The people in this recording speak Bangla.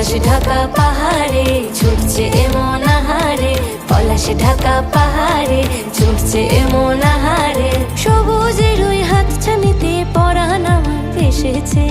পলাশ ঢাকা পাহাড়ে ছুটছে এমন আহারে, পলাশ ঢাকা পাহাড়ে ছুটছে এমন আহারে। সবুজের ওই হাত ছানিতে পরাণ আমার এসেছে।